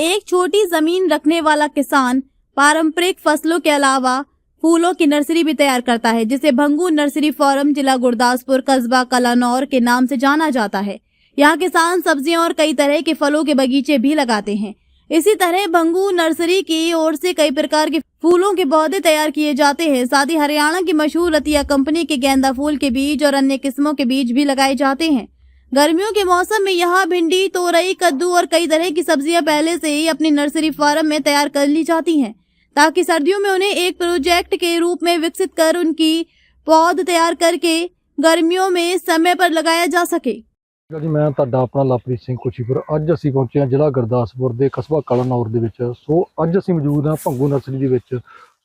एक छोटी ज़मीन रखने वाला किसान पारंपरिक फ़सलों के अलावा फूलों की नर्सरी भी तैयार करता है, जिसे भंगू नर्सरी फॉरम जिला गुरदासपुर, कस्बा, कलानौर के नाम से जाना जाता है। यहाँ किसान सब्ज़ियाँ और कई तरह के फलों के बगीचे भी लगाते हैं। इसी तरह भंगू नर्सरी की ओर से कई प्रकार के फूलों के पौधे तैयार किए जाते हैं। साथ ही हरियाणा की मशहूर रतिया कंपनी के गेंदा फूल के बीज और अन्य किस्मों के बीज भी लगाए जाते हैं। गर्मियों के मौसम में यहाँ भिंडी तोरई कद्दू और कई तरह की सब्जियां पहले से ही अपनी नर्सरी फार्म में तैयार कर ली जाती हैं ताकि सर्दियों में उन्हें एक प्रोजेक्ट के रूप में विकसित कर उनकी पौध तैयार करके गर्मियों में समय पर लगाया जा सके ਜੀ ਮੈਂ ਤੁਹਾਡਾ ਆਪਣਾ ਲਵਪ੍ਰੀਤ ਸਿੰਘ ਕੁਚੀਪੁਰ ਅੱਜ ਅਸੀਂ ਪਹੁੰਚੇ ਹਾਂ ਜ਼ਿਲ੍ਹਾ ਗੁਰਦਾਸਪੁਰ ਦੇ ਕਸਬਾ ਕਲਾਨੌਰ ਦੇ ਵਿੱਚ ਸੋ ਅੱਜ ਅਸੀਂ ਮੌਜੂਦ ਹਾਂ ਭੰਗੂ ਨਰਸਰੀ ਦੇ ਵਿੱਚ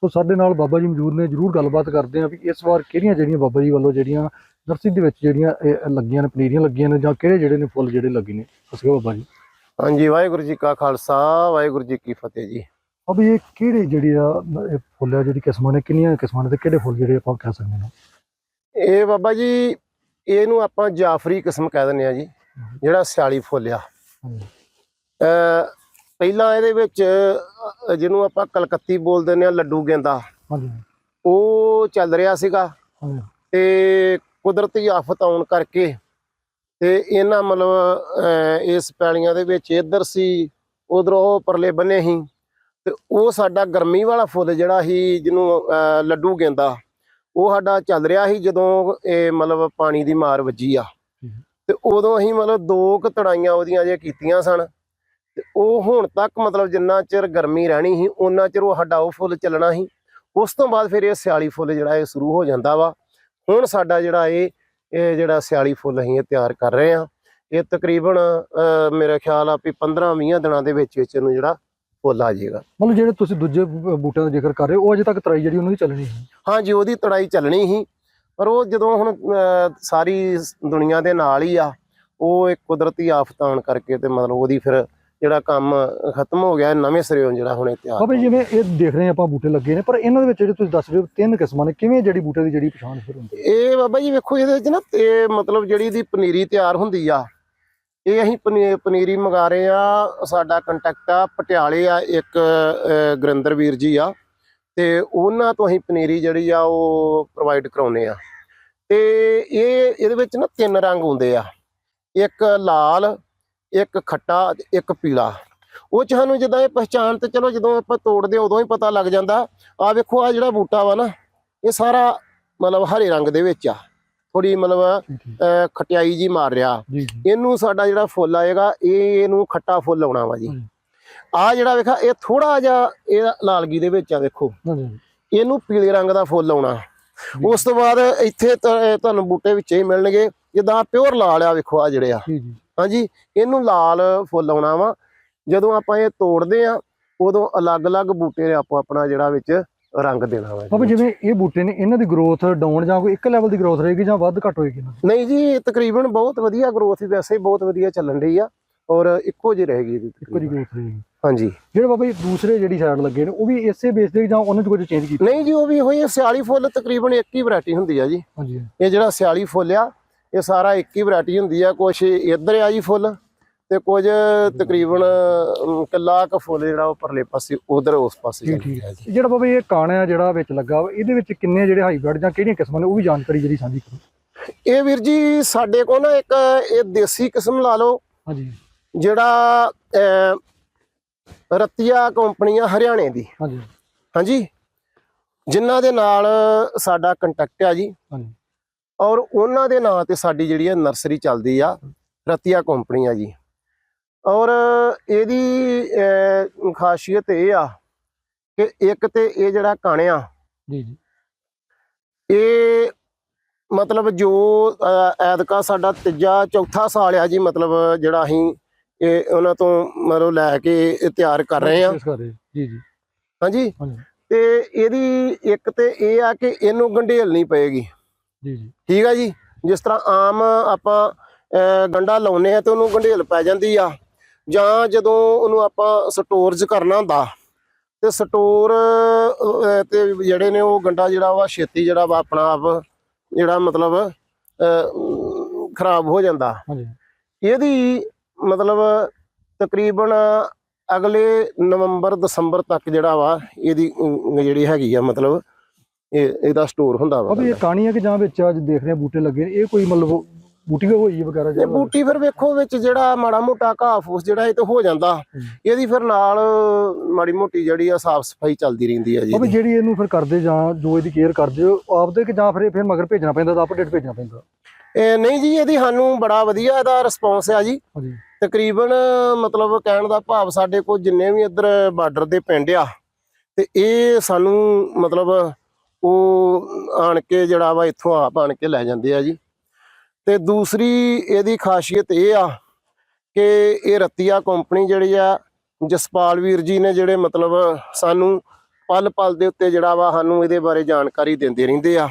ਸੋ ਸਾਡੇ ਨਾਲ ਬਾਬਾ ਜੀ ਮੌਜੂਦ ਨੇ ਜਰੂਰ ਗੱਲਬਾਤ ਕਰਦੇ ਹਾਂ ਵੀ ਇਸ ਵਾਰ ਕਿਹੜੀਆਂ ਜਿਹੜੀਆਂ ਬਾਬਾ ਜੀ ਵੱਲੋਂ ਜਿਹੜੀਆਂ ਨਰਸਰੀ ਦੇ ਵਿੱਚ ਜਿਹੜੀਆਂ ਲੱਗੀਆਂ ਨੇ ਪਨੀਰੀਆਂ ਲੱਗੀਆਂ ਨੇ ਜਾਂ ਕਿਹੜੇ ਜਿਹੜੇ ਨੇ ਫੁੱਲ ਜਿਹੜੇ ਲੱਗੇ ਨੇ? ਦੱਸਿਓ ਬਾਬਾ ਜੀ। ਹਾਂਜੀ ਵਾਹਿਗੁਰੂ ਜੀ ਕਾ ਖਾਲਸਾ ਵਾਹਿਗੁਰੂ ਜੀ ਕੀ ਫਤਿਹ ਜੀ। ਅਬ ਇਹ ਕਿਹੜੇ ਜਿਹੜੇ ਆ ਇਹ ਫੁੱਲ ਆ ਜਿਹੜੀ ਕਿਸਮਾਂ ਨੇ ਕਿੰਨੀਆਂ ਕਿਸਮਾਂ ਨੇ ਤੇ ਕਿਹੜੇ ਫੁੱਲ ਜਿਹੜੇ ਆਪਾਂ ਕਹਿ ਸਕਦੇ ਹਾਂ? ਇਹ ਬਾਬਾ ਜੀ ਇਹਨੂੰ ਆਪਾਂ ਜਾਫਰੀ ਕਿਸਮ ਕਹਿ ਦਿੰਦੇ ਆ ਜੀ ਜਿਹੜਾ ਸਿਆਲੀ ਫੁੱਲ ਆ। ਪਹਿਲਾਂ ਇਹਦੇ ਵਿੱਚ ਜਿਹਨੂੰ ਆਪਾਂ ਕਲਕੱਤੀ ਬੋਲ ਦਿੰਦੇ ਆ ਲੱਡੂ ਗੇਂਦਾ। ਹਾਂਜੀ। ਉਹ ਚੱਲ ਰਿਹਾ ਸੀਗਾ। ਤੇ ਕੁਦਰਤੀ ਆਫਤ ਆਉਣ ਕਰਕੇ ਤੇ ਇਹਨਾਂ ਮਤਲਬ ਇਸ ਪੈਲੀਆਂ ਦੇ ਵਿੱਚ ਇੱਧਰ ਸੀ ਉਧਰ ਉਹ ਪਰਲੇ ਬੰਨੇ ਸੀ। ਤੇ ਉਹ ਸਾਡਾ ਗਰਮੀ ਵਾਲਾ ਫੁੱਲ ਜਿਹੜਾ ਸੀ ਜਿਹਨੂੰ ਲੱਡੂ ਗੇਂਦਾ ਉਹ ਸਾਡਾ ਚੱਲ ਰਿਹਾ ਸੀ ਜਦੋਂ ਇਹ ਮਤਲਬ ਪਾਣੀ ਦੀ ਮਾਰ ਵੱਜੀ ਆ। ਤੇ ਉਦੋਂ ਅਸੀਂ ਮਤਲਬ ਦੋ ਕੁ ਤੜਾਈਆਂ ਉਹਦੀਆਂ ਜੇ ਕੀਤੀਆਂ ਸਨ। ਤੇ ਉਹ ਹੁਣ ਤੱਕ ਮਤਲਬ ਜਿੰਨਾ ਚਿਰ ਗਰਮੀ ਰਹਿਣੀ ਸੀ ਉਹਨਾਂ ਚਿਰ ਉਹ ਸਾਡਾ ਉਹ ਫੁੱਲ ਚੱਲਣਾ ਸੀ। ਉਸ ਤੋਂ ਬਾਅਦ ਫਿਰ ਇਹ ਸਿਆਲੀ ਫੁੱਲ ਜਿਹੜਾ ਇਹ ਸ਼ੁਰੂ ਹੋ ਜਾਂਦਾ ਵਾ। ਹੁਣ ਸਾਡਾ ਜਿਹੜਾ ਇਹ ਇਹ ਜਿਹੜਾ ਸਿਆਲੀ ਫੁੱਲ ਅਸੀਂ ਇਹ ਤਿਆਰ ਕਰ ਰਹੇ ਆ ਇਹ ਤਕਰੀਬਨ ਮੇਰੇ ਖਿਆਲ ਆ ਵੀ 15-20 ਦਿਨਾਂ ਦੇ ਵਿੱਚ ਵਿੱਚ ਇਹਨੂੰ ਜਿਹੜਾ ਫੁੱਲ ਆ ਜਾਏਗਾ। ਮਤਲਬ ਜਿਹੜੇ ਤੁਸੀਂ ਦੂਜੇ ਬੂਟਿਆਂ ਦਾ ਜ਼ਿਕਰ ਕਰ ਰਹੇ ਹੋ ਉਹ ਅਜੇ ਤੱਕ ਤਰਾਈ ਜਿਹੜੀ ਉਹਨਾਂ ਦੀ ਚੱਲਣੀ ਹੈ ਹਾਂਜੀ ਉਹਦੀ ਤੜਾਈ ਚੱਲਣੀ ਸੀ। ਪਰ ਉਹ ਜਦੋਂ ਹੁਣ ਸਾਰੀ ਸ- ਦੁਨੀਆ ਦੇ ਨਾਲ ਹੀ ਆ ਉਹ ਇੱਕ ਕੁਦਰਤੀ ਆਫਤ ਆਉਣ ਕਰਕੇ ਤੇ ਮਤਲਬ ਉਹਦੀ ਫਿਰ ਜਿਹੜਾ ਕੰਮ ਖਤਮ ਹੋ ਗਿਆ ਨਵੇਂ ਸਿਰਿਓਂ ਜਿਹੜਾ ਹੁਣ ਤਿਆਰ ਬਾਬਾ ਜਿਵੇਂ ਇਹ ਦੇਖ ਰਹੇ ਆਪਾਂ ਬੂਟੇ ਲੱਗੇ ਨੇ ਪਰ ਇਹਨਾਂ ਦੇ ਵਿੱਚ ਜਿਹੜੇ ਤੁਸੀਂ ਦੱਸ ਰਹੇ ਹੋ ਤਿੰਨ ਕਿਸਮਾਂ ਨੇ ਕਿਵੇਂ ਜਿਹੜੀ ਬੂਟੇ ਦੀ ਜਿਹੜੀ ਪਛਾਣ ਫਿਰ ਹੁੰਦੀ ਇਹ ਬਾਬਾ ਜੀ ਵੇਖੋ ਇਹਦੇ ਵਿੱਚ ਨਾ ਇਹ ਮਤਲਬ ਜਿਹੜੀ ਦੀ ਪਨੀਰੀ ਤਿਆਰ ਹੁੰਦੀ ਆ ਇਹ ਅਸੀਂ ਪਨੀ- ਪਨੀਰੀ ਮੰਗਾ ਰਹੇ ਆ ਸਾਡਾ ਕੰਟੈਕਟ ਆ ਪਟਿਆਲੇ ਆ ਇੱਕ ਗੁਰਿੰਦਰ ਵੀਰ ਜੀ ਆ ਤੇ ਉਹਨਾਂ ਤੋਂ ਅਸੀਂ ਪਨੀਰੀ ਜਿਹੜੀ ਆ ਉਹ ਪ੍ਰੋਵਾਈਡ ਕਰਾਉਨੇ ਆ। ਤੇ ਇਹ ਇਹਦੇ ਵਿੱਚ ਨਾ ਤਿੰਨ ਰੰਗ ਹੁੰਦੇ ਆ। ਇੱਕ ਲਾਲ ਇੱਕ ਖੱਟਾ ਤੇ ਇੱਕ ਪੀਲਾ। ਉਹ ਚ ਸਾਨੂੰ ਜਦੋਂ ਇਹ ਪਛਾਣ ਤੇ ਚਲੋ ਜਦੋਂ ਆਪਾਂ ਤੋੜਦੇ ਉਦੋਂ ਹੀ ਪਤਾ ਲੱਗ ਜਾਂਦਾ। ਆ ਵੇਖੋ ਆ ਜਿਹੜਾ ਬੂਟਾ ਵਾ ਨਾ ਇਹ ਸਾਰਾ ਮਤਲਬ ਹਰੇ ਰੰਗ ਦੇ ਵਿੱਚ ਆ। ਥੋੜੀ ਮਤਲਬ ਖਟਿਆਈ ਜੀ ਮਾਰ ਰਿਹਾ। ਇਹਨੂੰ ਸਾਡਾ ਜਿਹੜਾ ਫੁੱਲ ਆਏਗਾ ਇਹ ਇਹਨੂੰ ਖੱਟਾ ਫੁੱਲ ਆਉਣਾ ਵਾ ਜੀ। ਆ ਜਿਹੜਾ ਵੇਖਾ ਇਹ ਥੋੜਾ ਜਿਹਾ ਇਹ ਲਾਲਗੀ ਦੇ ਵਿੱਚ ਆ ਵੇਖੋ। ਇਹਨੂੰ ਪੀਲੇ ਰੰਗ ਦਾ ਫੁੱਲ ਆਉਣਾ। ਉਸ ਤੋਂ ਬਾਅਦ ਇੱਥੇ ਤੁਹਾਨੂੰ ਬੂਟੇ ਵਿੱਚ ਹੀ ਮਿਲਣਗੇ। ਜਿੱਦਾਂ ਪਿਓਰ ਲਾਲ ਆ ਵੇਖੋ ਆ ਜਿਹੜੇ ਆ। ਹਾਂਜੀ ਇਹਨੂੰ ਲਾਲ ਫੁੱਲ ਆਉਣਾ ਵਾ ਜਦੋਂ ਆਪਾਂ ਇਹ ਤੋੜਦੇ ਆ ਉਦੋਂ ਅਲੱਗ-ਅਲੱਗ ਬੂਟੇ ਨੇ ਆਪੋ ਆਪਣਾ ਜਿਹੜਾ ਵਿੱਚ ਰੰਗ ਦੇਣਾ ਵਾ ਬਾਬਾ। ਜਿਵੇਂ ਇਹ ਬੂਟੇ ਨੇ ਇਹਨਾਂ ਦੀ ਗਰੋਥ ਡਾਊਨ ਜਾਂ ਕੋਈ ਇੱਕ ਲੈਵਲ ਦੀ ਗਰੋਥ ਰਹੇਗੀ ਜਾਂ ਵੱਧ ਘੱਟ ਹੋਏਗੀ ਦੀ? ਨਹੀਂ ਜੀ ਇਹ ਤਕਰੀਬਨ ਬਹੁਤ ਵਧੀਆ ਗਰੋਥ ਵੈਸੇ ਹੀ ਬਹੁਤ ਵਧੀਆ ਚੱਲਣ ਰਹੀ ਆ ਔਰ ਇੱਕੋ ਜਿਹੀ ਰਹੇਗੀ ਇਹਦੀ ਇੱਕੋ ਜਿਹੀ। ਗਰੋਥ ਰਹੇਗੀ ਹਾਂਜੀ ਜਿਹੜੇ ਬਾਬਾ ਜੀ ਦੂਸਰੇ ਜਿਹੜੀ ਸਾਈਡ ਲੱਗੇ ਨੇ ਉਹ ਵੀ ਇਸੇ ਬੇਸ ਤੇ ਜਾਂ ਉਹਨਾਂ ਚ ਕੁਝ ਚੇਂਜ ਕੀਤਾ ਨਹੀਂ ਜੀ ਉਹ ਵੀ ਹੋਈ ਸਿਆਲੀ ਫੁੱਲ ਤਕਰੀਬਨ ਇੱਕ ਹੀ ਵੈਰਾਈਟੀ ਹੁੰਦੀ ਆ ਜੀ ਹਾਂਜੀ ਇਹ ਜਿਹੜਾ ਸਿਆਲੀ ਫੁੱਲ ਆ ਇਹ ਸਾਰਾ ਇੱਕ ਹੀ ਵੈਰਾਈਟੀ ਹੁੰਦੀ ਆ ਕੁਛ ਇੱਧਰ ਆ ਜੀ ਫੁੱਲ ਤੇ ਕੁਝ ਤਕਰੀਬਨ ਕਿੱਲਾ ਕ ਫੁੱਲ ਜਿਹੜਾ ਉਹ ਪਰਲੇ ਪਾਸੇ ਉਧਰ ਉਸ ਪਾਸੇ ਠੀਕ ਜੀ। ਜਿਹੜਾ ਬਾਬਾ ਇਹ ਕਾਣਾ ਜਿਹੜਾ ਵਿੱਚ ਲੱਗਾ ਇਹਦੇ ਵਿੱਚ ਕਿੰਨੇ ਜਿਹੜੇ ਹਾਈਬ੍ਰਿਡ ਜਾਂ ਕਿਹੜੀਆਂ ਕਿਸਮਾਂ ਨੇ ਉਹ ਵੀ ਜਾਣਕਾਰੀ ਜਿਹੜੀ ਸਾਂਝੀ ਕਰੋ। ਇਹ ਵੀਰ ਜੀ ਸਾਡੇ ਕੋਲ ਨਾ ਇੱਕ ਇਹ ਦੇਸੀ ਕਿਸਮ ਲਾ ਲਓ। ਹਾਂਜੀ। ਜਿਹੜਾ ਰਤੀਆ ਕੰਪਨੀ ਆ ਹਰਿਆਣੇ ਦੀ। ਹਾਂਜੀ। ਹਾਂਜੀ। ਜਿਨ੍ਹਾਂ ਦੇ ਨਾਲ ਸਾਡਾ ਕੰਟੈਕਟ ਆ ਜੀ। ਹਾਂਜੀ। ਔਰ ਉਹਨਾਂ ਦੇ ਨਾਂ ਤੇ ਸਾਡੀ ਜਿਹੜੀ ਹੈ ਨਰਸਰੀ ਚੱਲਦੀ ਆ ਰਤੀਆ ਕੰਪਨੀ ਆ ਜੀ। ਔਰ ਇਹਦੀ ਖਾਸੀਅਤ ਇਹ ਆ ਕਿ ਇੱਕ ਤੇ ਇਹ ਜਿਹੜਾ ਕਾਣਿਆ ਜੀ ਜੀ। ਇਹ ਮਤਲਬ ਜੋ ਐਤਕਾ ਸਾਡਾ ਤੀਜਾ ਚੌਥਾ ਸਾਲ ਆ ਜੀ ਮਤਲਬ ਜਿਹੜਾ ਅਸੀਂ ਇਹ ਉਹਨਾਂ ਤੋਂ ਮਤਲਬ ਲੈ ਕੇ ਇਹ ਤਿਆਰ ਕਰ ਰਹੇ ਆ। ਜੀ ਜੀ। ਹਾਂਜੀ। ਤੇ ਇਹਦੀ ਇੱਕ ਤੇ ਇਹ ਆ ਕਿ ਇਹਨੂੰ ਗੰਢੇਲ ਨਹੀਂ ਪਏਗੀ। ਜੀ ਜੀ। ਠੀਕ ਆ ਜੀ? ਜਿਸ ਤਰ੍ਹਾਂ ਆਮ ਆਪਾਂ ਗੰਢਾ ਲਾਉਨੇ ਆ ਤੇ ਉਹਨੂੰ ਗੰਢੇਲ ਪੈ ਜਾਂਦੀ ਆ। ਜਾਂ ਜਦੋਂ ਉਹਨੂੰ ਆਪਾਂ ਸਟੋਰਜ ਕਰਨਾ ਹੁੰਦਾ ਤੇ ਸਟੋਰ ਤੇ ਜਿਹੜੇ ਨੇ ਉਹ ਗੰਢਾ ਜਿਹੜਾ ਵਾ ਛੇਤੀ ਜਿਹੜਾ ਵਾ ਆਪਣਾ ਆਪ ਜਿਹੜਾ ਮਤਲਬ ਖਰਾਬ ਹੋ ਜਾਂਦਾ। ਹਾਂਜੀ। ਇਹਦੀ ਮਤਲਬ ਤਕਰੀਬਨ ਅਗਲੇ ਨਵੰਬਰ ਦਸੰਬਰ ਤੱਕ ਜਿਹੜਾ ਵਾ ਇਹਦੀ ਜਿਹੜੀ ਹੈਗੀ ਆ ਮਤਲਬ ਇਹ ਇਹਦਾ ਸਟੋਰ ਹੁੰਦਾ ਵਾ ਅਬੇ ਇਹ ਕਹਾਣੀ ਹੈ ਕਿ ਜਾਂ ਵਿੱਚ ਅੱਜ ਦੇਖ ਰਹੇ ਹਾਂ ਬੂਟੇ ਲੱਗੇ ਇਹ ਕੋਈ ਮਤਲਬ ਬੂਟੀ ਹੋਈ ਹੈ ਵਗੈਰਾ ਇਹ ਬੂਟੀ ਫਿਰ ਵੇਖੋ ਵਿੱਚ ਜਿਹੜਾ ਮਾੜਾ ਮੋਟਾ ਘਾਹ ਫੂਸ ਜਿਹੜਾ ਇਹ ਤੇ ਹੋ ਜਾਂਦਾ। ਇਹਦੀ ਫਿਰ ਨਾਲ ਮਾੜੀ ਮੋਟੀ ਜਿਹੜੀ ਆ ਸਾਫ਼ ਸਫ਼ਾਈ ਚੱਲਦੀ ਰਹਿੰਦੀ ਆ ਜੀ ਅਬੇ। ਜਿਹੜੀ ਇਹਨੂੰ ਫਿਰ ਕਰਦੇ ਜਾਂ ਜੋ ਇਹਦੀ ਕੇਅਰ ਕਰਦੇ ਹੋ ਆਪਦੇ ਕਿ ਜਾਂ ਫਿਰ ਫਿਰ ਮਗਰ ਭੇਜਣਾ ਪੈਂਦਾ ਤਾਂ ਅਪਡੇਟ ਭੇਜਣਾ ਪੈਂਦਾ? ਇਹ ਨਹੀਂ ਜੀ ਇਹਦੀ ਸਾਨੂੰ ਬੜਾ ਵਧੀਆ ਇਹਦਾ ਰਿਸਪੌਂਸ ਆ ਜੀ। ਤਕਰੀਬਨ ਮਤਲਬ ਕਹਿਣ ਦਾ ਭਾਵ ਸਾਡੇ ਕੋਲ ਜਿੰਨੇ ਵੀ ਇੱਧਰ ਬਾਰਡਰ ਦੇ ਪਿੰਡ ਆ ਤੇ ਇਹ ਸਾਨੂੰ ਮਤਲਬ ਉਹ ਆਣ ਕੇ ਜਿਹੜਾ ਵਾ ਇੱਥੋਂ ਆਪ ਆਣ ਕੇ ਲੈ ਜਾਂਦੇ ਆ ਜੀ। ਤੇ ਦੂਸਰੀ ਇਹਦੀ ਖਾਸੀਅਤ ਇਹ ਆ ਕਿ ਇਹ ਰਤੀਆ ਕੰਪਨੀ ਜਿਹੜੀ ਆ ਜਸਪਾਲ ਵੀਰ ਜੀ ਨੇ ਜਿਹੜੇ ਮਤਲਬ ਸਾਨੂੰ ਪਲ ਪਲ ਦੇ ਉੱਤੇ ਜਿਹੜਾ ਵਾ ਸਾਨੂੰ ਇਹਦੇ ਬਾਰੇ ਜਾਣਕਾਰੀ ਦਿੰਦੇ ਰਹਿੰਦੇ ਆ।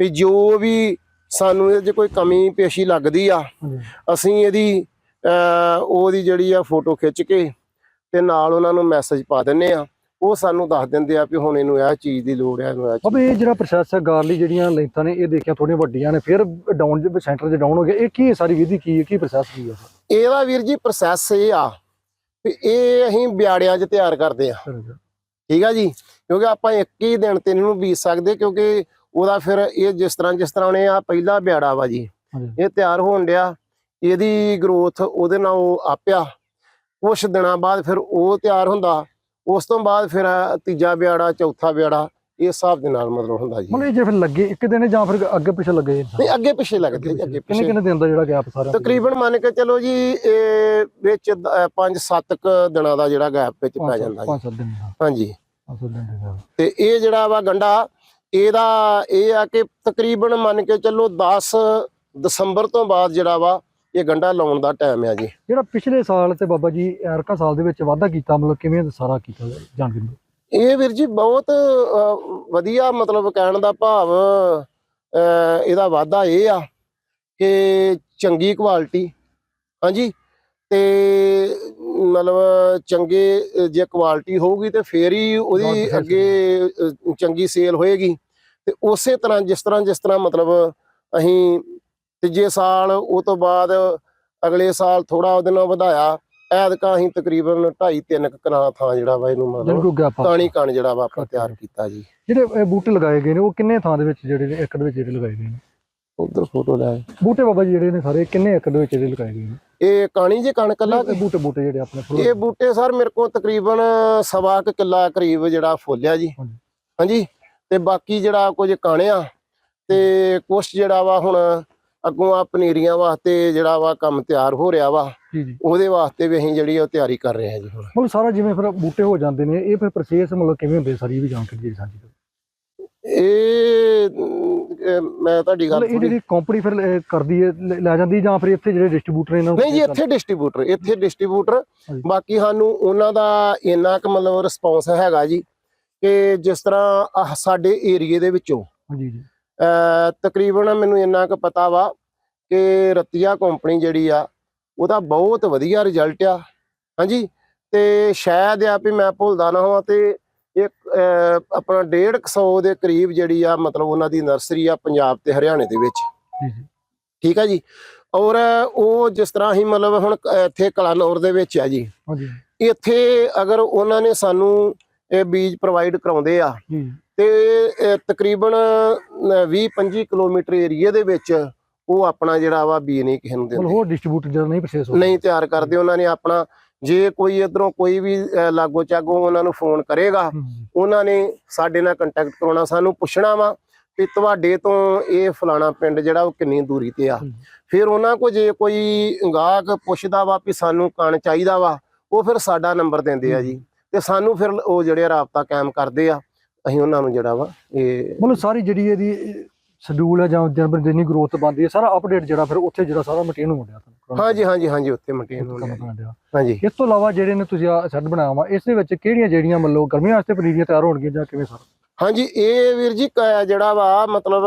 ਵੀ ਜੋ ਵੀ ਸਾਨੂੰ ਇਹਦੇ 'ਚ ਕੋਈ ਕਮੀ ਪੇਸ਼ੀ ਲੱਗਦੀ ਆ ਅਸੀਂ ਇਹਦੀ ਉਹਦੀ ਜਿਹੜੀ ਆ ਫੋਟੋ ਖਿੱਚ ਕੇ ਤੇ ਨਾਲ ਉਹਨਾਂ ਨੂੰ ਮੈਸੇਜ ਪਾ ਦਿੰਨੇ ਆ। ਉਹ ਸਾਨੂੰ ਦੱਸ ਦਿੰਦੇ ਆ ਵੀ ਹੁਣ ਇਹਨੂੰ ਇਹ ਚੀਜ਼ ਦੀ ਲੋੜ ਹੈ ਇਹਨੂੰ ਇਹ ਚੀਜ਼ ਅਬੇ ਇਹ ਜਿਹੜਾ ਪ੍ਰੋਸੈਸ ਹੈ ਗਾਰਲੀ ਜਿਹੜੀਆਂ ਲੈਂਥਾਂ ਨੇ ਇਹ ਦੇਖਿਆ ਥੋੜੀਆਂ ਵੱਡੀਆਂ ਨੇ ਫਿਰ ਡਾਊਨ ਸੈਂਟਰ 'ਚ ਡਾਊਨ ਹੋ ਗਿਆ। ਇਹ ਕੀ ਹੈ ਸਾਰੀ ਵਿਧੀ ਕੀ ਹੈ ਕੀ ਪ੍ਰੋਸੈਸ ਕੀ ਹੈ? ਇਹਦਾ ਵੀਰ ਜੀ ਪ੍ਰੋਸੈਸ ਇਹ ਆ ਵੀ ਇਹ ਅਸੀਂ ਬਿਆੜਿਆਂ 'ਚ ਤਿਆਰ ਕਰਦੇ ਆ। ਸਰ ਠੀਕ ਆ ਜੀ? ਕਿਉਂਕਿ ਆਪਾਂ ਇੱਕ ਹੀ ਦਿਨ ਤੇ ਇਹਨੂੰ ਬੀਜ ਸਕਦੇ ਕਿਉਂਕਿ ਉਹਦਾ ਫਿਰ ਇਹ ਜਿਸ ਤਰ੍ਹਾਂ ਜਿਸ ਤਰ੍ਹਾਂ ਉਹਨੇ ਆ ਪਹਿਲਾ ਬਿਆੜਾ ਵਾ ਜੀ ਹਾਂਜੀ। ਇਹ ਤਿਆਰ ਹੋਣ ਡਿਆ। ਇਹਦੀ ਗਰੋਥ ਉਹਦੇ ਨਾਲ ਉਹ ਆਪਿਆ। ਕੁਛ ਦਿਨਾਂ ਬਾਅਦ ਫਿਰ ਉਹ ਤਿਆਰ ਹੁੰਦਾ। ਉਸ ਤੋਂ ਬਾਅਦ ਫਿਰ ਤੀਜਾ ਬਿਆੜਾ ਚੌਥਾ ਬਿਆੜਾ ਇਸ ਹਿਸਾਬ ਦੇ ਨਾਲ ਮਤਲਬ ਹੁੰਦਾ ਜੀ। ਮਤਲਬ ਜੇ ਫਿਰ ਲੱਗੇ ਇੱਕ ਦਿਨ ਜਾਂ ਫਿਰ ਅੱਗੇ ਪਿੱਛੇ ਲੱਗੇ? ਨਹੀਂ ਅੱਗੇ ਪਿੱਛੇ ਲੱਗਦੇ ਅੱਗੇ ਕਿੰਨੇ ਪਿੱਛੇ। ਕਿੰਨੇ ਦਿਨ ਦਾ ਜਿਹੜਾ ਗੈਪ ਸਾਰਾ ਤਕਰੀਬਨ ਮੰਨ ਕੇ ਚਲੋ ਜੀ ਇਹ ਵਿੱਚ 5-7 ਦਿਨਾਂ ਦਾ ਜਿਹੜਾ ਗੈਪ ਵਿੱਚ ਪੈ ਜਾਂਦਾ ਜੀ। ਪੰਜ ਸੱਤ ਦਿਨ ਦਾ। ਹਾਂਜੀ। ਪੰਜ ਸੱਤ ਦਿਨ ਦਾ ਤੇ ਇਹ ਜਿਹੜਾ ਵਾ ਗੰਡਾ ਇਹਦਾ ਇਹ ਆ ਕਿ ਤਕਰੀਬਨ ਮੰਨ ਕੇ ਚੱਲੋ 10 ਦਸੰਬਰ ਤੋਂ ਬਾਅਦ ਜਿਹੜਾ ਵਾ ਇਹ ਗੰਡਾ ਲਾਉਣ ਦਾ ਟਾਈਮ ਆ ਜੀ। ਜਿਹੜਾ ਪਿਛਲੇ ਸਾਲ ਤੇ ਬਾਬਾ ਜੀ ਐਰਕਾ ਸਾਲ ਦੇ ਵਿੱਚ ਵਾਧਾ ਕੀਤਾ ਮਤਲਬ ਕਿਵੇਂ ਸਾਰਾ ਕੀਤਾ ਜਾਣਕਾਰੀ ਦਿਓ। ਇਹ ਵੀਰ ਜੀ ਬਹੁਤ ਵਧੀਆ ਮਤਲਬ ਕਹਿਣ ਦਾ ਭਾਵ ਇਹਦਾ ਵਾਧਾ ਇਹ ਆ ਕਿ ਚੰਗੀ ਕੁਆਲਿਟੀ। ਹਾਂਜੀ ਤੇ ਮਤਲਬ ਚੰਗੇ ਜੇ ਕੁਆਲਿਟੀ ਹੋਊਗੀ ਤੇ ਫੇਰ ਹੀ ਉਹਦੀ ਅੱਗੇ ਚੰਗੀ ਸੇਲ ਹੋਏਗੀ। ਤੇ ਉਸੇ ਤਰ੍ਹਾਂ ਜਿਸ ਤਰ੍ਹਾਂ ਜਿਸ ਤਰ੍ਹਾਂ ਮਤਲਬ ਅਸੀਂ ਤੀਜੇ ਸਾਲ ਉਹ ਤੋਂ ਬਾਅਦ ਅਗਲੇ ਸਾਲ ਥੋੜਾ ਉਹਦੇ ਨਾਲ ਵਧਾਇਆ। ਐਤਕਾਂ ਅਸੀਂ ਤਕਰੀਬਨ 2.5 3 ਕਨਾਲ ਥਾਂ ਜਿਹੜਾ ਵਾ ਇਹਨੂੰ ਮਤਲਬ ਆ। ਕਾਣੀ ਜਿਹੜਾ ਵਾ ਆਪਾਂ ਤਿਆਰ ਕੀਤਾ ਜੀ। ਜਿਹੜੇ ਬੂਟੇ ਲਗਾਏ ਗਏ ਨੇ ਉਹ ਕਿੰਨੇ ਥਾਂ ਦੇ ਵਿੱਚ ਜਿਹੜੇ ਏਕੜ ਵਿੱਚ ਜਿਹੜੇ ਲਗਾਏ ਗਏ ਨੇ? ਉਧਰ ਫੋਟੋ ਲੈ। ਬੂਟੇ ਬਾਬਾ ਜੀ ਜਿਹੜੇ ਨੇ ਸਾਰੇ ਕਿੰਨੇ ਏਕੜ ਦੇ ਵਿੱਚ ਜਿਹੜੇ ਲਗਾਏ ਗਏ ਨੇ? ਇਹ ਕਾਣੀ ਜੇ ਕਣ ਕੱਲਾ ਇਹ ਬੂਟੇ ਬੂਟੇ ਜਿਹੜੇ ਆਪਣੇ ਇਹ ਬੂਟੇ ਸਰ ਮੇਰੇ ਕੋਲ ਤਕਰੀਬਨ ਸਵਾ ਕੁ ਕਿੱਲਾ ਕਰੀਬ ਜਿਹੜਾ ਫੁੱਲਿਆ ਜੀ। ਹਾਂਜੀ। ਹਾਂਜੀ। ਤੇ ਬਾਕੀ ਜਿਹੜਾ ਕੁਝ ਕਾਣਿਆ ਤੇ ਕੁਛ ਜਿਹੜਾ ਵਾ ਹੁਣ ਅੱਗੋਂ ਆ ਪਨੀਰੀਆਂ ਵਾਸਤੇ ਜਿਹੜਾ ਵਾ ਕੰਮ ਤਿਆਰ ਹੋ ਰਿਹਾ ਵਾ ਜੀ ਜੀ। ਉਹਦੇ ਵਾਸਤੇ ਵੀ ਅਸੀਂ ਜਿਹੜੀ ਉਹ ਤਿਆਰੀ ਕਰ ਰਹੇ ਹਾਂ ਜੀ ਹੁਣ। ਸਾਰਾ ਜਿਵੇਂ ਫਿਰ ਬੂਟੇ ਹੋ ਜਾਂਦੇ ਨੇ ਇਹ ਫਿਰ ਪ੍ਰੋਸੈਸ ਮਤਲਬ ਕਿਵੇਂ ਹੁੰਦੇ ਸਾਰੀ ਇਹ ਵੀ ਜਾਣਕਾਰੀ ਜਿਹੜੀ ਸਾਂਝੀ ਕਰੋ। ਇਹ ਮੈਂ ਤੁਹਾਡੀ ਗੱਲ ਇਹ ਜਿਹੜੀ ਕੰਪਨੀ ਫਿਰ ਕਰਦੀ ਹੈ ਲੈ ਜਾਂਦੀ ਜਾਂ ਫਿਰ ਇੱਥੇ ਜਿਹੜੇ ਡਿਸਟ੍ਰੀਬਿਊਟਰ ਇਹਨਾਂ ਨਹੀਂ ਜੀ ਇੱਥੇ ਡਿਸਟ੍ਰੀਬਿਊਟਰ ਇੱਥੇ ਡਿਸਟ੍ਰੀਬਿਊਟਰ। ਬਾਕੀ ਸਾਨੂੰ ਉਹਨਾਂ ਦਾ ਇੰਨਾ ਕੁ ਮਤਲਬ ਰਿਸਪੌਂਸ ਹੈਗਾ ਜੀ ਕਿ ਜਿਸ ਤਰ੍ਹਾਂ ਸਾਡੇ ਏਰੀਏ ਦੇ ਵਿੱਚੋਂ ਜੀ। ਅਹ ਤਕਰੀਬਨ ਮੈਨੂੰ ਇੰਨਾ ਕੁ ਪਤਾ ਵਾ ਕਿ ਰਤੀਆ ਕੰਪਨੀ ਜਿਹੜੀ ਆ ਉਹਦਾ ਬਹੁਤ ਵਧੀਆ ਰਿਜ਼ਲਟ ਆ। ਹਾਂਜੀ? ਤੇ ਸ਼ਾਇਦ ਆ ਵੀ ਮੈਂ ਭੁੱਲਦਾ ਨਾ ਹੋਵਾਂ ਤੇ ਇੱਕ ਆਪਣਾ 150 ਦੇ ਕਰੀਬ ਜਿਹੜੀ ਆ ਮਤਲਬ ਉਹਨਾਂ ਦੀ ਨਰਸਰੀ ਆ ਪੰਜਾਬ ਤੇ ਹਰਿਆਣੇ ਦੇ ਵਿੱਚ। ਠੀਕ ਆ ਜੀ? ਔਰ ਉਹ ਜਿਸ ਤਰ੍ਹਾਂ ਹੀ ਮਤਲਬ ਹੁਣ ਇੱਥੇ ਕਲਾਨੌਰ ਦੇ ਵਿੱਚ ਆ ਜੀ। ਹਾਂਜੀ। ਇੱਥੇ ਅਗਰ ਉਹਨਾਂ ਨੇ ਸਾਨੂੰ ਇਹ ਬੀਜ ਪ੍ਰੋਵਾਈਡ ਕਰਾਉਂਦੇ ਆ ਤੇ ਤਕਰੀਬਨ 20-25 ਕਿਲੋਮੀਟਰ ਏਰੀਏ ਦੇ ਵਿੱਚ ਉਹ ਆਪਣਾ ਜਿਹੜਾ ਵਾ ਬੀਜ ਨਹੀਂ ਕਿਸੇ ਨੂੰ। ਦਿੰਦੇ ਹੋਰ ਡਿਸਟ੍ਰੀਬਿਊਟਰ ਜਿਹੜਾ ਨਹੀਂ ਪ੍ਰੋਸੈਸ ਹੋ ਨਹੀਂ ਤਿਆਰ ਕਰਦੇ ਉਹਨਾਂ ਨੇ ਆਪਣਾ ਜੇ ਕੋਈ ਇਧਰੋਂ ਕੋਈ ਵੀ ਲਾਗੋ ਚਾਗੋ ਉਹਨਾਂ ਨੂੰ ਫੋਨ ਕਰੇਗਾ ਉਹਨਾਂ ਨੇ ਸਾਡੇ ਨਾਲ ਕੰਟੈਕਟ ਕਰਾਉਣਾ ਸਾਨੂੰ ਪੁੱਛਣਾ ਵਾ ਵੀ ਤੁਹਾਡੇ ਤੋਂ ਇਹ ਫਲਾਣਾ ਪਿੰਡ ਜਿਹੜਾ ਉਹ ਕਿੰਨੀ ਦੂਰੀ ਤੇ ਆ। ਫਿਰ ਉਹਨਾਂ ਕੋ ਜੇ ਕੋਈ ਗਾਹਕ ਪੁੱਛਦਾ ਵਾ ਵੀ ਸਾਨੂੰ ਕਣ ਚਾਹੀਦਾ ਵਾ ਉਹ ਫਿਰ ਸਾਡਾ ਨੰਬਰ ਦਿੰਦੇ ਆ ਜੀ। ਤੇ ਸਾਨੂੰ ਫਿਰ ਉਹ ਜਿਹੜੇ ਰਾਬਤਾ ਕਾਇਮ ਕਰਦੇ ਆ। ਅਸੀਂ ਉਹਨਾਂ ਨੂੰ ਜਿਹੜਾ ਵਾ ਇਹ ਮਤਲਬ ਸਾਰੀ ਜਿਹੜੀ ਇਹਦੀ ਸ਼ਡਿਊਲ ਹੈ ਜਾਂ ਜਨਵਰੀ ਜਿੰਨੀ ਗਰੋਥ ਬਣਦੀ ਹੈ ਸਾਰਾ ਅਪਡੇਟ ਜਿਹੜਾ ਫਿਰ ਉੱਥੇ ਜਿਹੜਾ ਸਾਰਾ ਮੇਨਟੇਨ ਹੋ ਗਿਆ ਤੁਹਾਨੂੰ ਹਾਂਜੀ ਹਾਂਜੀ ਹਾਂਜੀ ਉੱਥੇ ਮੇਨਟੇਨ ਹੋਣਾ ਡਿਆ। ਹਾਂਜੀ। ਇਸ ਤੋਂ ਇਲਾਵਾ ਜਿਹੜੇ ਨੇ ਤੁਸੀਂ ਆ ਸੈੱਟ ਬਣਾਇਆ ਵਾ ਇਸ ਦੇ ਵਿੱਚ ਕਿਹੜੀਆਂ ਜਿਹੜੀਆਂ ਮਤਲਬ ਗਰਮੀਆਂ ਵਾਸਤੇ ਪਨੀਰੀਆਂ ਤਿਆਰ ਹੋਣਗੀਆਂ ਜਾਂ ਕਿਵੇਂ ਸਰ? ਹਾਂਜੀ ਇਹ ਵੀਰ ਜੀ ਜਿਹੜਾ ਵਾ ਮਤਲਬ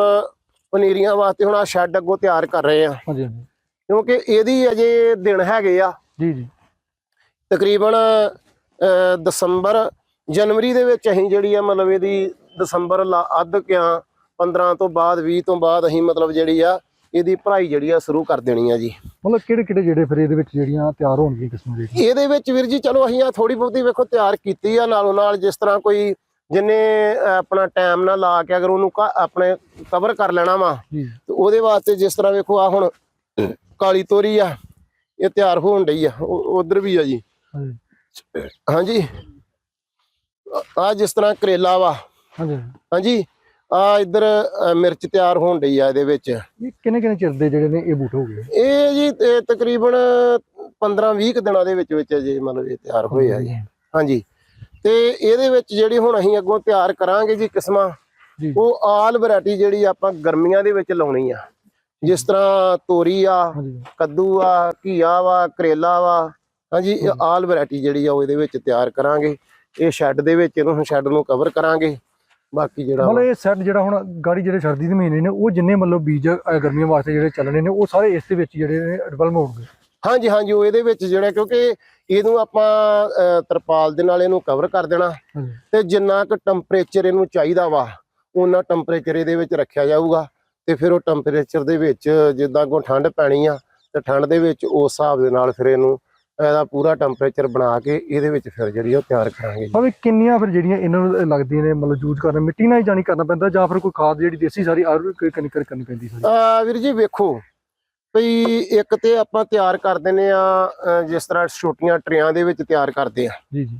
ਪਨੀਰੀਆਂ ਵਾਸਤੇ ਹੁਣ ਆ ਸ਼ੈੱਡ ਅੱਗੋਂ ਤਿਆਰ ਕਰ ਰਹੇ ਆ। ਹਾਂਜੀ ਹਾਂਜੀ। ਕਿਉਂਕਿ ਇਹਦੀ ਅਜੇ ਦਿਨ ਹੈਗੇ ਆ। ਜੀ ਜੀ। ਤਕਰੀਬਨ ਦਸੰਬਰ ਜਨਵਰੀ ਦੇ ਵਿੱਚ ਅਸੀਂ ਜਿਹੜੀ ਆ ਮਤਲਬ ਇਹਦੀ ਦਸੰਬਰ ਅੱਧ ਕਿਆ 15 ਤੋਂ ਬਾਅਦ 20 ਤੋਂ ਬਾਅਦ ਅਸੀਂ ਮਤਲਬ ਜਿਹੜੀ ਆ ਇਹਦੀ ਭਰਾਈ ਜਿਹੜੀ ਆ ਸ਼ੁਰੂ ਕਰ ਦੇਣੀ ਆ ਜੀ। ਮਤਲਬ ਕਿਹੜੇ ਕਿਹੜੇ ਜਿਹੜੇ ਫਿਰ ਇਹਦੇ ਵਿੱਚ ਜਿਹੜੀਆਂ ਤਿਆਰ ਹੋਣਗੀਆਂ ਕਿਸਮਾਂ ਜਿਹੜੀਆਂ ਇਹਦੇ ਵਿੱਚ ਵੀਰ ਜੀ ਚਲੋ ਅਸੀਂ ਆ ਥੋੜੀ ਬਹੁਤੀ ਵੇਖੋ ਤਿਆਰ ਕੀਤੀ ਆ ਨਾਲੋਂ ਨਾਲ ਜਿਸ ਤਰ੍ਹਾਂ ਕੋਈ ਜਿੰਨੇ ਆਪਣਾ ਟਾਈਮ ਨਾਲ ਲਾ ਕੇ ਅਗਰ ਉਹਨੂੰ ਆਪਣੇ ਕਵਰ ਕਰ ਲੈਣਾ ਵਾ ਤੇ ਉਹਦੇ ਵਾਸਤੇ ਜਿਸ ਤਰ੍ਹਾਂ ਵੇਖੋ ਆ ਹੁਣ ਕਾਲੀ ਤੋਰੀ ਆ ਇਹ ਤਿਆਰ ਹੋਣ ਡਈ ਆ ਉਧਰ ਵੀ ਆ ਜੀ। ਹਾਂਜੀ। ਆ ਜਿਸ ਤਰ੍ਹਾਂ ਕਰੇਲਾ ਵਾ। ਹਾਂਜੀ। ਹਾਂਜੀ ਆ ਇੱਧਰ ਮਿਰਚ ਤਿਆਰ ਹੋਣ ਡਈ ਆ ਇਹਦੇ ਵਿੱਚ। ਇਹ ਕਿੰਨੇ ਕਿੰਨੇ ਚਿਰ ਦੇ ਜਿਹੜੇ ਨੇ ਇਹ ਬੂਟੇ ਹੋ ਗਏ? ਇਹ ਜੀ ਤਕਰੀਬਨ 15 20 ਦਿਨਾਂ ਦੇ ਵਿੱਚ ਵਿੱਚ ਜੇ ਮਤਲਬ ਇਹ ਤਿਆਰ ਹੋਏ ਆ ਜੀ। ਹਾਂਜੀ। ਤੇ ਇਹਦੇ ਵਿੱਚ ਜਿਹੜੀ ਹੁਣ ਅਸੀਂ ਅੱਗੋਂ ਤਿਆਰ ਕਰਾਂਗੇ ਜੀ ਕਿਸਮਾਂ ਉਹ ਆਲ ਵੈਰਾਈਟੀ ਜਿਹੜੀ ਆਪਾਂ ਗਰਮੀਆਂ ਦੇ ਵਿੱਚ ਲਾਉਣੀ ਆ। ਜਿਸ ਤਰ੍ਹਾਂ ਤੋਰੀ ਆ ਕੱਦੂ ਆ ਘੀਆ ਵਾ ਕਰੇਲਾ ਵਾ। ਹਾਂਜੀ ਇਹ ਆਲ ਵੈਰਾਈਟੀ ਜਿਹੜੀ ਆ ਉਹ ਇਹਦੇ ਵਿੱਚ ਤਿਆਰ ਕਰਾਂਗੇ। ਇਹ ਸ਼ੈੱਡ ਦੇ ਵਿੱਚ ਇਹਨੂੰ ਸ਼ੈੱਡ ਨੂੰ ਕਵਰ ਕਰਾਂਗੇ। ਬਾਕੀ ਜਿਹੜਾ ਮਤਲਬ ਇਹ ਸੈੱਟ ਜਿਹੜਾ ਹੁਣ ਗਾੜੀ ਜਿਹੜੇ ਸਰਦੀ ਦੇ ਮਹੀਨੇ ਨੇ ਉਹ ਜਿੰਨੇ ਮਤਲਬ ਬੀਜ ਗਰਮੀਆਂ ਵਾਸਤੇ ਜਿਹੜੇ ਚੱਲਣੇ ਨੇ ਉਹ ਸਾਰੇ ਇਸ ਦੇ ਵਿੱਚ ਜਿਹੜੇ ਨੇ ਡਿਵੈਲਪ ਹੋਣਗੇ। ਹਾਂਜੀ ਹਾਂਜੀ ਉਹ ਇਹਦੇ ਵਿੱਚ ਜਿਹੜਾ ਕਿਉਂਕਿ ਇਹਨੂੰ ਆਪਾਂ ਤਰਪਾਲ ਦੇ ਨਾਲ ਇਹਨੂੰ ਕਵਰ ਕਰ ਦੇਣਾ। ਤੇ ਜਿੰਨਾ ਕੁ ਟੈਂਪਰੇਚਰ ਇਹਨੂੰ ਚਾਹੀਦਾ ਵਾ ਉਹਨਾਂ ਟੈਂਪਰੇਚਰ ਇਹਦੇ ਵਿੱਚ ਰੱਖਿਆ ਜਾਊਗਾ। ਤੇ ਫਿਰ ਉਹ ਟੈਂਪਰੇਚਰ ਦੇ ਵਿੱਚ ਜਿੱਦਾਂ ਕੋ ਠੰਡ ਪੈਣੀ ਆ ਤੇ ਠੰਡ ਦੇ ਵਿੱਚ ਉਸ ਹਿਸਾਬ ਦੇ ਨਾਲ ਫਿਰ ਇਹਨੂੰ ਇਹਦਾ ਪੂਰਾ ਟੈਂਪਰੇਚਰ ਬਣਾ ਕੇ ਇਹਦੇ ਵਿੱਚ ਫਿਰ ਜਿਹੜੀ ਉਹ ਤਿਆਰ ਕਰਾਂਗੇ। ਭਾਵੇਂ ਕਿੰਨੀਆਂ ਫਿਰ ਜਿਹੜੀਆਂ ਇਹਨਾਂ ਨੂੰ ਲੱਗਦੀਆਂ ਨੇ ਮਤਲਬ ਯੂਜ਼ ਕਰਨਾ ਮਿੱਟੀ ਨਾਲ ਹੀ ਜਾਣੀ ਕਰਨਾ ਪੈਂਦਾ ਜਾਂ ਫਿਰ ਕੋਈ ਖਾਦ ਜਿਹੜੀ ਦੇਸੀ ਸਾਰੀ ਆਯੁਰਵੈਦਿਕ ਕਰਨੀ ਕਰਨੀ ਪੈਂਦੀ ਸਾਰੀ ਆ ਵੀਰ ਜੀ ਵੇਖੋ ਭਈ ਇੱਕ ਤੇ ਆਪਾਂ ਤਿਆਰ ਕਰ ਦਿੰਨੇ ਆ ਜਿਸ ਤਰ੍ਹਾਂ ਛੋਟੀਆਂ ਟਰੇਆਂ ਦੇ ਵਿੱਚ ਤਿਆਰ ਕਰਦੇ ਆ ਜੀ ਜੀ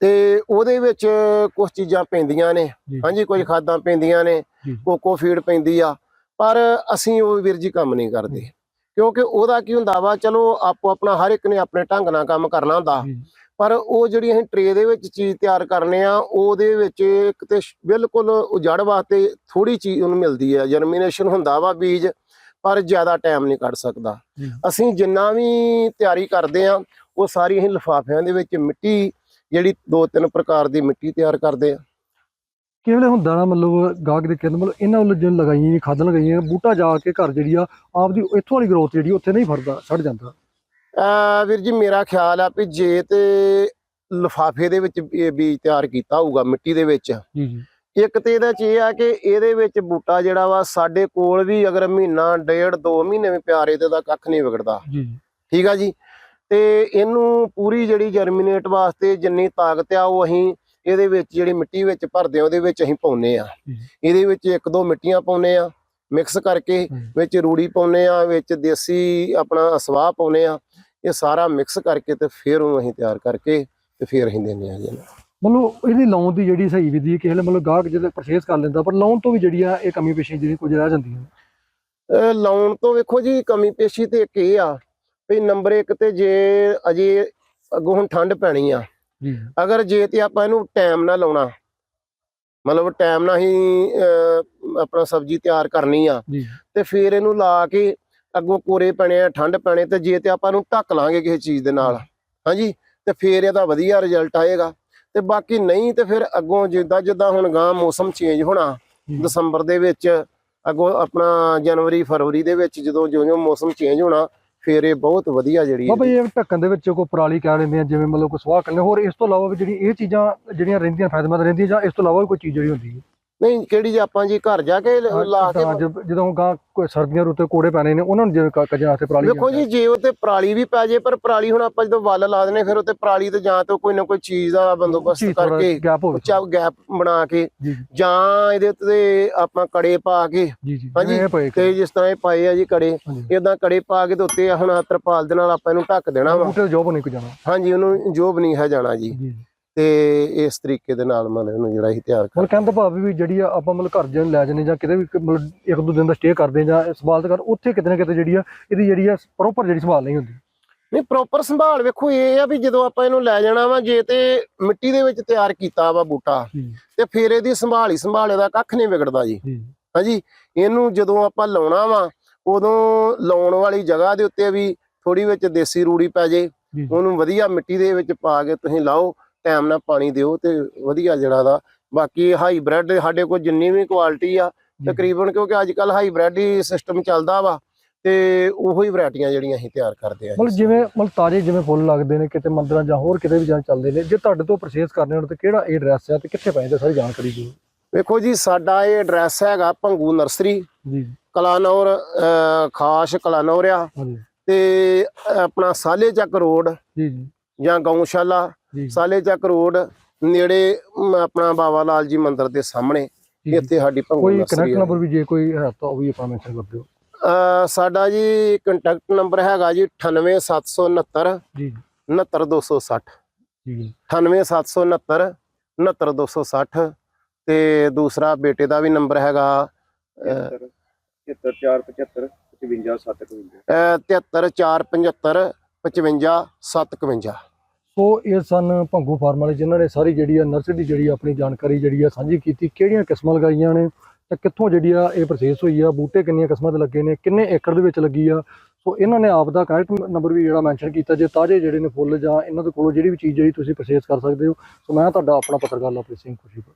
ਤੇ ਉਹਦੇ ਵਿੱਚ ਕੁਝ ਚੀਜ਼ਾਂ ਪੈਂਦੀਆਂ ਨੇ। ਹਾਂਜੀ ਕੁਝ ਖਾਦਾਂ ਪੈਂਦੀਆਂ ਨੇ। ਕੋਕੋ ਫੀਡ ਪੈਂਦੀ ਆ ਪਰ ਅਸੀਂ ਉਹ ਵੀਰ ਜੀ ਕੰਮ ਨਹੀਂ ਕਰਦੇ ਕਿਉਂਕਿ ਉਹਦਾ ਕੀ ਹੁੰਦਾ ਵਾ ਚਲੋ ਆਪੋ ਆਪਣਾ ਹਰ ਇੱਕ ਨੇ ਆਪਣੇ ਢੰਗ ਨਾਲ ਕੰਮ ਕਰਨਾ ਹੁੰਦਾ। ਪਰ ਉਹ ਜਿਹੜੀ ਅਸੀਂ ਟਰੇ ਦੇ ਵਿੱਚ ਚੀਜ਼ ਤਿਆਰ ਕਰਨੇ ਆ ਉਹਦੇ ਵਿੱਚ ਇੱਕ ਤੇ ਬਿਲਕੁਲ ਉਜੜ ਵਾਸਤੇ ਥੋੜੀ ਚੀਜ਼ ਉਹਨੂੰ ਮਿਲਦੀ ਹੈ ਜਰਮੀਨੇਸ਼ਨ ਹੁੰਦਾ ਵਾ ਬੀਜ ਪਰ ਜ਼ਿਆਦਾ ਟਾਈਮ ਨਹੀਂ ਕੱਢ ਸਕਦਾ। ਅਸੀਂ ਜਿੰਨਾ ਵੀ ਤਿਆਰੀ ਕਰਦੇ ਆ ਉਹ ਸਾਰੀ ਅਸੀਂ ਲਿਫਾਫਿਆਂ ਦੇ ਵਿੱਚ ਮਿੱਟੀ ਜਿਹੜੀ ਦੋ ਤਿੰਨ ਪ੍ਰਕਾਰ ਦੀ ਮਿੱਟੀ ਤਿਆਰ ਕਰਦੇ ਆ। ਕਿਵੇਂ ਹੁੰਦਾ ਨਾ ਮਤਲਬ ਗਾਹਕ ਦੇ ਕਹਿੰਦੇ ਮਤਲਬ ਇਹਨਾਂ ਵੱਲੋਂ ਜਿਵੇਂ ਲਗਾਈਆਂ ਨੇ ਖਾਦਾਂ ਲਗਾਈਆਂ ਬੂਟਾ ਜਾ ਕੇ ਘਰ ਜਿਹੜੀ ਆ ਆਪਦੀ ਇੱਥੋਂ ਵਾਲੀ ਗਰੋਥ ਜਿਹੜੀ ਉੱਥੇ ਨਹੀਂ ਫੜਦਾ ਛੱਡ ਜਾਂਦਾ। ਅਹ ਵੀਰ ਜੀ ਮੇਰਾ ਖਿਆਲ ਆ ਵੀ ਜੇ ਤੇ ਲਿਫਾਫੇ ਦੇ ਵਿੱਚ ਇਹ ਬੀਜ ਤਿਆਰ ਕੀਤਾ ਹੋਊਗਾ ਮਿੱਟੀ ਦੇ ਵਿੱਚ। ਜੀ ਜੀ। ਇੱਕ ਤੇ ਇਹਦਾ ਚ ਇਹ ਆ ਕਿ ਇਹਦੇ ਵਿੱਚ ਬੂਟਾ ਜਿਹੜਾ ਵਾ ਸਾਡੇ ਕੋਲ ਵੀ ਅਗਰ ਮਹੀਨਾ ਡੇਢ ਦੋ ਮਹੀਨੇ ਵੀ ਪਿਆਰੇ ਤੇ ਦਾ ਕੱਖ ਨਹੀਂ ਵਿਗੜਦਾ। ਜੀ ਜੀ। ਠੀਕ ਆ ਜੀ? ਤੇ ਇਹਨੂੰ ਪੂਰੀ ਜਿਹੜੀ ਜਰਮੀਨੇਟ ਵਾਸਤੇ ਜਿੰਨੀ ਤਾਕਤ ਆ ਉਹ ਅਸੀਂ ਇਹਦੇ ਵਿੱਚ ਜਿਹੜੀ ਮਿੱਟੀ ਵਿੱਚ ਭਰਦੇ ਆ ਉਹਦੇ ਵਿੱਚ ਅਸੀਂ ਪਾਉਨੇ ਆ। ਇਹਦੇ ਵਿੱਚ ਇੱਕ ਦੋ ਮਿੱਟੀਆਂ ਪਾਉਨੇ ਆ ਮਿਕਸ ਕਰਕੇ। ਵਿੱਚ ਰੂੜੀ ਪਾਉਨੇ ਆ ਵਿੱਚ ਦੇਸੀ ਆਪਣਾ ਸਵਾਹ ਪਾਉਨੇ ਆ ਇਹ ਸਾਰਾ ਮਿਕਸ ਕਰਕੇ ਤੇ ਫਿਰ ਉਹਨੂੰ ਅਸੀਂ ਤਿਆਰ ਕਰਕੇ ਤੇ ਫਿਰ ਅਸੀਂ ਦਿੰਦੇ ਆ ਜੀ। ਮਤਲਬ ਇਹਦੀ ਲਾਉਣ ਦੀ ਜਿਹੜੀ ਸਹੀ ਵਿਧੀ ਹੈ ਕਿਸੇ ਵੇਲੇ ਮਤਲਬ ਗਾਹਕ ਜਦੋਂ ਪਰਚੇਸ ਕਰ ਲੈਂਦਾ ਪਰ ਲਾਉਣ ਤੋਂ ਵੀ ਜਿਹੜੀ ਆ ਇਹ ਕਮੀ ਪੇਸ਼ੀ ਜਿਹੜੀ ਕੁਝ ਰਹਿ ਜਾਂਦੀਆਂ ਇਹ ਲਾਉਣ ਤੋਂ ਵੇਖੋ ਜੀ ਕਮੀ ਪੇਸ਼ੀ ਤੇ ਇੱਕ ਇਹ ਆ ਵੀ ਨੰਬਰ 1 ਤੇ ਜੇ ਅਜੇ ਅੱਗੋਂ ਹੁਣ ਠੰਡ ਪੈਣੀ ਆ ਅਗਰ ਜੇ ਤੇ ਆਪਾਂ ਇਹਨੂੰ ਟਾਈਮ ਨਾਲ ਲਾਉਣਾ ਮਤਲਬ ਟਾਈਮ ਨਾਲ ਹੀ ਆਪਣਾ ਸਬਜ਼ੀ ਤਿਆਰ ਕਰਨੀ ਆ ਤੇ ਫਿਰ ਇਹਨੂੰ ਲਾ ਕੇ ਅੱਗੋਂ ਕੋਰੇ ਪੈਣੇ ਆ ਠੰਡ ਪੈਣੇ ਤੇ ਜੇ ਤੇ ਆਪਾਂ ਇਹਨੂੰ ਢੱਕ ਲਾਂਗੇ ਕਿਸੇ ਚੀਜ਼ ਦੇ ਨਾਲ ਹਾਂਜੀ ਤੇ ਫਿਰ ਇਹਦਾ ਵਧੀਆ ਰਿਜ਼ਲਟ ਆਏਗਾ। ਤੇ ਬਾਕੀ ਨਹੀਂ ਤੇ ਫਿਰ ਅੱਗੋਂ ਜਿੱਦਾਂ ਜਿੱਦਾਂ ਹੁਣ ਗਾਂ ਮੌਸਮ ਚੇਂਜ ਹੋਣਾ। ਦਸੰਬਰ ਦੇ ਵਿੱਚ ਅੱਗੋਂ ਆਪਣਾ ਜਨਵਰੀ ਫਰਵਰੀ ਦੇ ਵਿੱਚ ਜਦੋਂ ਜਿਉਂ-ਜਿਉਂ ਮੌਸਮ ਚੇਂਜ ਹੋਣਾ ਫਿਰ ਇਹ ਬਹੁਤ ਵਧੀਆ ਜਿਹੜੀ ਬਾਬਾ ਇਹ ਢੱਕਣ ਦੇ ਵਿੱਚ ਕੋਈ ਪਰਾਲੀ ਕਹਿ ਲੈਂਦੇ ਆ ਜਿਵੇਂ ਮਤਲਬ ਕੋਈ ਸਵਾਹ ਕਰਨੇ ਹੋਰ ਇਸ ਤੋਂ ਇਲਾਵਾ ਵੀ ਜਿਹੜੀ ਇਹ ਚੀਜ਼ਾਂ ਜਿਹੜੀਆਂ ਰਹਿੰਦੀਆਂ ਫਾਇਦੇਮੰਦ ਰਹਿੰਦੀਆਂ ਜਾਂ ਇਸ ਤੋਂ ਇਲਾਵਾ ਵੀ ਕੋਈ ਚੀਜ਼ ਜਿਹੜੀ ਹੁੰਦੀ ਹੈ? ਨਹੀਂ ਕਿਹੜੀ ਜੇ ਆਪਾਂ ਜੀ ਘਰ ਜਾ ਕੇ ਲ- ਕੇ ਤਾਂ ਜਦ- ਜਦੋਂ ਗਾਂ ਕੋਈ ਸਰਦੀਆਂ ਰੁੱਤੇ ਕੋੜੇ ਪੈਣੇ ਨੇ ਉਹਨਾਂ ਨੂੰ ਜਿਵੇਂ ਕ- ਕੱਜਣ ਵਾਸਤੇ ਪਰਾਲੀ ਵੇਖੋ ਜੀ ਜੇ ਉਹ ਤੇ ਪਰਾਲੀ ਵੀ ਪੈ ਜੇ ਪਰ ਪਰਾਲੀ ਹੁਣ ਆਪਾਂ ਜਦੋਂ ਵੱਲ ਲਾ ਦਨੇ ਫਿਰ ਉਹ ਤੇ ਪਰਾਲੀ ਤੇ ਜਾਂ ਤਾਂ ਕੋਈ ਨਾ ਕੋਈ ਚੀਜ਼ ਦਾ ਬੰਦੋਬਸਤ ਕਰਕੇ ਗੈਪ ਹੋਵੇ। ਉੱਚਾ ਗੈਪ ਬਣਾ ਕੇ ਜੀ ਜਾਂ। ਇਹਦੇ ਉੱਤੇ ਆਪਾਂ ਕੜੇ ਪਾ ਕੇ ਜੀ ਜੀ ਹਾਂਜੀ, ਜਿਵੇਂ ਇਹ ਪਏ ਤੇ ਜਿਸ ਤਰ੍ਹਾਂ ਇਹ ਪਾਏ ਆ ਜੀ ਕੜੇ ਹਾਂਜੀ। ਇਦਾਂ ਕੜੇ ਪਾ ਕੇ ਤੇ ਉੱਤੇ ਹੁਣ ਆਹ ਤਰਪਾਲ ਦੇ ਨਾਲ ਆਪਾਂ ਇਹਨੂੰ ਢੱਕ ਦੇਣਾ ਵਾ। ਬੂਟੇ ਜੋਬ ਨਹੀਂ ਕੋ ਜਾਣਾ। ਹਾਂਜੀ ਉਹਨੂੰ ਜੋਬ ਨਹੀਂ ਹੈ ਜਾਣਾ ਜੀ। ਜੀ ਜੀ। ਤੇ ਇਸ ਤਰੀਕੇ ਦੇ ਨਾਲ ਮਤਲਬ ਇਹਨੂੰ ਜਿਹੜਾ ਅਸੀਂ ਤਿਆਰ ਕਰ ਮਤਲਬ ਕਹਿੰਦਾ ਭਾਵ ਵੀ ਜਿਹੜੀ ਆ ਆਪਾਂ ਮਤਲਬ ਘਰ ਜਨ ਲੈ ਜਾਂਦੇ ਜਾਂ ਕਿਤੇ ਵੀ ਮਤਲਬ ਇੱਕ ਦੋ ਦਿਨ ਦਾ ਸਟੇ ਕਰਦੇ ਜਾਂ ਸੰਭਾਲ ਕਰ ਉੱਥੇ ਕਿਤੇ ਨਾ ਕਿਤੇ ਜਿਹੜੀ ਆ ਇਹਦੀ ਜਿਹੜੀ ਆ ਪ੍ਰੋਪਰ ਜਿਹੜੀ ਸੰਭਾਲ ਨਹੀਂ ਹੁੰਦੀ। ਨਹੀਂ ਪ੍ਰੋਪਰ ਸੰਭਾਲ ਵੇਖੋ ਇਹ ਆ ਵੀ ਜਦੋਂ ਆਪਾਂ ਇਹਨੂੰ ਲੈ ਜਾਣਾ ਵਾ ਜੇ ਤੇ ਮਿੱਟੀ ਦੇ ਵਿੱਚ ਤਿਆਰ ਕੀਤਾ ਵਾ ਬੂਟਾ ਤੇ ਫਿਰ ਇਹਦੀ ਸੰਭਾਲ ਹੀ ਸੰਭਾਲ ਇਹਦਾ ਕੱਖ ਨਹੀਂ ਵਿਗੜਦਾ ਜੀ। ਜੀ। ਹਾਂਜੀ ਇਹਨੂੰ ਜਦੋਂ ਆਪਾਂ ਲਾਉਣਾ ਵਾ ਉਦੋਂ ਲਾਉਣ ਵਾਲੀ ਜਗ੍ਹਾ ਦੇ ਉੱਤੇ ਵੀ ਥੋੜੀ ਵਿੱਚ ਦੇਸੀ ਰੂੜੀ ਪੈ ਜੀ। ਉਹਨੂੰ ਵਧੀਆ ਮਿੱਟੀ ਦੇ ਵਿੱਚ ਪਾ ਕੇ ਤੁਸੀਂ ਲਾਓ ਟਾਈਮ ਨਾਲ ਪਾਣੀ ਦਿਓ ਤੇ ਵਧੀਆ ਜਿਹੜਾ ਦਾ। ਬਾਕੀ ਹਾਈਬ੍ਰਿਡ ਸਾਡੇ ਕੋਲ ਜਿੰਨੀ ਵੀ ਕੁਆਲਿਟੀ ਆ। ਤਕਰੀਬਨ ਕਿਉਂਕਿ ਅੱਜ ਕੱਲ ਹਾਈਬ੍ਰਿਡ ਹੀ ਸਿਸਟਮ ਚੱਲਦਾ ਵਾ ਤੇ ਉਹੋ ਹੀ ਵੈਰਾਈਟੀਆਂ ਜਿਹੜੀਆਂ ਅਸੀਂ ਤਿਆਰ ਕਰਦੇ ਆ। ਮਤਲਬ ਜਿਵੇਂ ਮਤਲਬ ਤਾਜ਼ੇ ਜਿਵੇਂ ਫੁੱਲ ਲੱਗਦੇ ਨੇ ਕਿਤੇ ਮੰਦਰਾਂ ਜਾਂ ਹੋਰ ਕਿਤੇ ਵੀ ਜਾਂ ਚੱਲਦੇ ਨੇ ਜੇ ਤੁਹਾਡੇ ਤੋਂ ਪਰਚੇਸ ਕਰਨੇ ਹੋਣ ਤੇ ਕਿਹੜਾ ਇਹ ਐਡਰੈਸ ਆ ਤੇ ਕਿੱਥੇ ਪੈਂਦੇ ਸਾਰੀ ਜਾਣਕਾਰੀ ਦਿਓ। ਵੇਖੋ ਜੀ ਸਾਡਾ ਇਹ ਐਡਰੈਸ ਹੈਗਾ ਭੰਗੂ ਨਰਸਰੀ ਜੀ। ਕਲਾਨੌਰ ਖਾਸ ਕਲਾਨੌਰ ਆ ਤੇ ਆਪਣਾ ਸਾਲੇ ਚੱਕ ਰੋਡ ਜੀ ਜੀ। ਜਾਂ ਗਊਸ਼ਾਲਾ ਸਾਲੇ ਚੱਕ ਰੋਡ ਨੇੜੇ ਆਪਣਾ ਬਾਬਾ ਲਾਲ ਜੀ ਮੰਦਿਰ ਦੇ ਸਾਹਮਣੇ। ਇੱਥੇ ਸਾਡੀ ਭੰਗੂ ਕੋਈ ਕਨੈਕਟ। ਨੰਬਰ ਵੀ ਜੇ ਕੋਈ ਹੈ ਤਾਂ ਉਹ ਵੀ ਆਪਣਾ ਮੈਂਸ਼ਨ ਕਰ ਦਿਓ। ਸਾਡਾ ਜੀ ਕੰਟੈਕਟ ਨੰਬਰ ਹੈਗਾ ਜੀ 98769 ਜੀ। 69260 ਜੀ। ਜੀ 98769 69260 ਤੇ ਦੂਸਰਾ ਬੇਟੇ ਦਾ ਵੀ ਨੰਬਰ ਹੈਗਾ 7475 55751 73475 55751 ਸੋ ਇਹ ਸਨ ਭੰਗੂ ਫਾਰਮ ਵਾਲੇ ਜਿਨ੍ਹਾਂ ਨੇ ਸਾਰੀ ਜਿਹੜੀ ਆ ਨਰਸਰੀ ਦੀ ਜਿਹੜੀ ਆਪਣੀ ਜਾਣਕਾਰੀ ਜਿਹੜੀ ਆ ਸਾਂਝੀ ਕੀਤੀ, ਕਿਹੜੀਆਂ ਕਿਸਮਾਂ ਲਗਾਈਆਂ ਨੇ ਤੇ ਕਿੱਥੋਂ ਜਿਹੜੀ ਆ ਇਹ ਪ੍ਰੋਸੈਸ ਹੋਈ ਆ, ਬੂਟੇ ਕਿੰਨੀਆਂ ਕਿਸਮਾਂ ਦੇ ਲੱਗੇ ਨੇ, ਕਿੰਨੇ ਏਕੜ ਦੇ ਵਿੱਚ ਲੱਗੀ ਆ। ਸੋ ਇਹਨਾਂ ਨੇ ਆਪ ਦਾ ਕਨੈਕਟ ਨੰਬਰ ਵੀ ਜਿਹੜਾ ਮੈਂਸ਼ਨ ਕੀਤਾ, ਜੇ ਤਾਜ਼ੇ ਜਿਹੜੇ ਨੇ ਫੁੱਲ ਜਾਂ ਇਹਨਾਂ ਦੇ ਕੋਲੋਂ ਜਿਹੜੀ ਵੀ ਚੀਜ਼ ਜਿਹੜੀ ਤੁਸੀਂ ਪਰਚੇਸ ਕਰ ਸਕਦੇ ਹੋ। ਸੋ ਮੈਂ ਤੁਹਾਡਾ ਆਪਣਾ ਪੱਤਰਕਾਰ ਲਵਪ੍ਰੀਤ ਸਿੰਘ ਖੁਸ਼ੀਪੁਰ